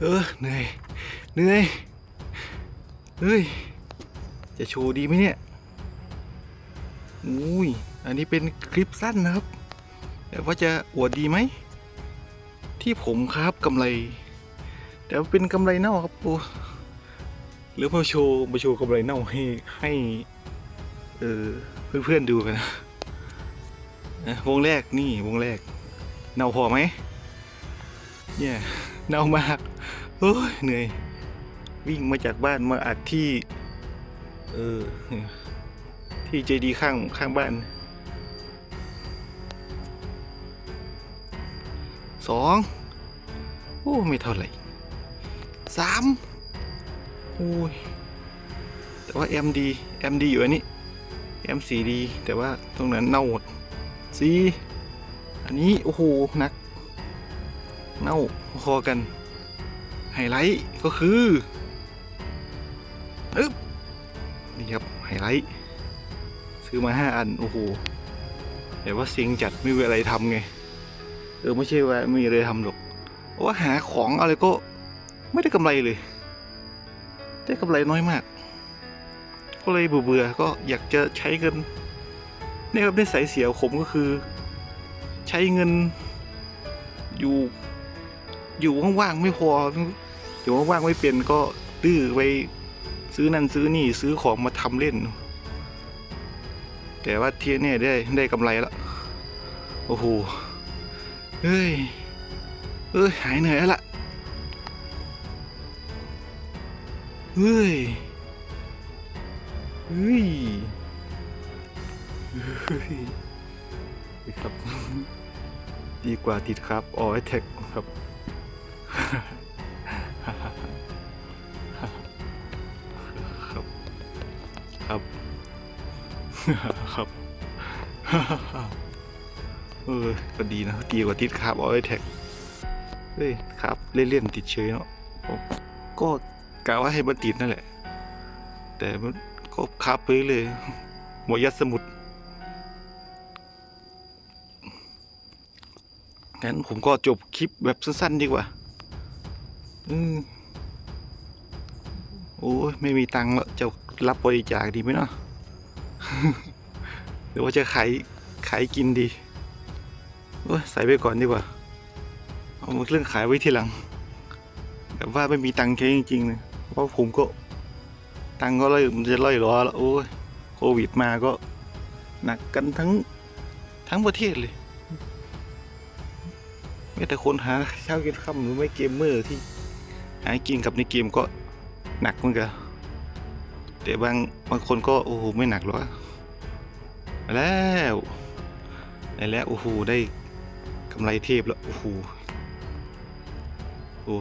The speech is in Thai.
เออเหนื่อยเหนื่อยเฮ้ย จะโชว์ดีไหมเนี่ยอุ้ยอันนี้เป็นคลิปสั้นนะครับ แต่ว่าจะอวดดีไหม ที่ผมครับกำไร แต่ว่าเป็นกำไรเน่าครับโอ้หรือมาโชว์มาโชว์กำไรเน่าให้ให้เออเพื่อนๆดูกันนะวงแรกนี่วงแรก เน่าพอไหม เนี่ยเน่ามากโอ้ยเหนื่อย วิ่งมาจากบ้านมาอัดที่ เออ ที่เจดีข้างข้างบ้านสองโอ้ไม่เท่าไหร่สามโอ้ยแต่ว่า M ดี M ดีอยู่อันนี้ M สีดีแต่ว่าตรงนั้นเน่าหมดสี่อันนี้ โอ้โหหนัก เน่าพอกันไฮไลท์ก็คืออึ๊บนี่ครับไฮไลท์ซื้อมาห้าอัน โอ้โหแต่ว่าเซ็งจัดไม่มีอะไรทำไง เออ ไม่ใช่ว่าไม่มีอะไรทำหรอกว่าหาของอะไรก็ไม่ได้กำไรเลย ได้กำไรน้อยมาก ก็เลยเบื่อๆก็อยากจะใช้เงินนี่ครับได้สายเสียผมก็คือ ใช้เงินอยู่ อยู่ว่างๆไม่พอ อยู่ว่างๆไม่เป็นก็ตื้อไปซื้อนั่นซื้อนี่ซื้อของมาทำเล่น แต่ว่าเทียเนี่ยได้ได้กำไรแล้วโอ้โหเฮ้ยเอ้ยหายเหนื่อยแล้วล่ะเฮ้ยเฮ้ยเฮ้ยครับ ดีกว่าติดครับออแท็กครับ ครับครับ ครับ เออก็ดีนะดีกว่าติดครับออแท็กเฮ้ยครับเล่นๆติดเฉยเนาะผมก็กะว่าให้มันติดนั่นแหละ แต่มันก็คับไปเลยหมดยัดสมุดงั้นผมก็จบคลิปแบบสั้นๆดีกว่า อืมโอ้ยไม่มีตังค์แล้วจะรับบริจาคดีไหมเนาะ หรือว่าจะขายขายกินดีโอ้ยใส่ไปก่อนดีกว่า เอาเรื่องขายไว้ทีหลัง แบบว่าไม่มีตังค์ใช้จริงๆเลยเพราะผมก็ตังค์ก็เลยมันจะล่อยล้อแล้วโอ้ยโควิดมาก็หนักกันทั้งทั้งประเทศเลยไม่แต่คนหาเช้ากินค่ำหรือไม่เกมเมอร์ที่ ไอ้กินกับในเกมก็หนักเหมือนกันแต่บางบางคนก็โอ้โหไม่หนักหรอกแล้วได้แล้วโอ้โหได้กำไรเทพแล้วโอ้โหโอ้